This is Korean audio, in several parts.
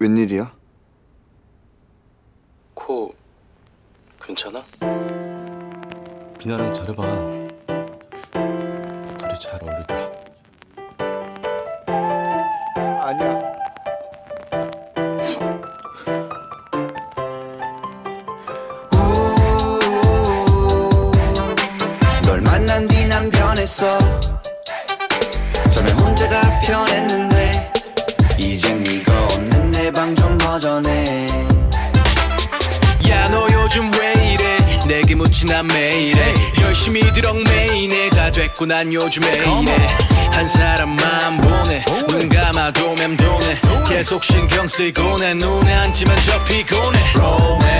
웬일이야? 코 괜찮아? 비나랑 잘해봐. 둘이 잘 어울리더라. 아니야. 널 만난 뒤 난 변했어 전에 혼자가 편했는데 지난 매일에 열심히 드렁매이네. 다 됐고 난 요즘에 이래. 한 사람만 보내. 눈 감아도 맴도네. 계속 신경 쓰이고 내 눈에 앉으면 저 피곤해 로맨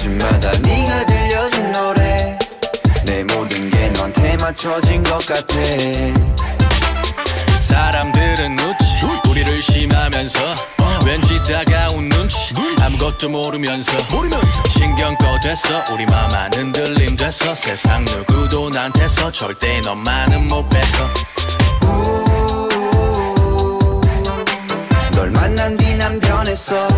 아침마다 네가 들려준 노래. 내 모든 게 너한테 맞춰진 것 같아. 사람들은 웃지. 우리를 심하면서. 왠지 다가온 눈치. 아무것도 모르면서. 신경껏 됐어 우리 맘만 흔들림 됐어 세상 누구도 나한테서. 절대 너만은 못 뺏어. 널 만난 뒤난 변했어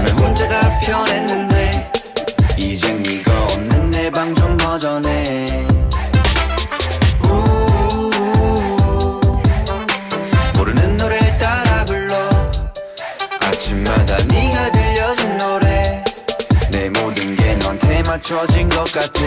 전에 혼자가 편했는데 이젠 네가 없는 내 방 좀 허전해. 모르는 노래를 따라 불러. 아침마다 네가 들려준 노래. 내 모든 게 너한테 맞춰진 것 같아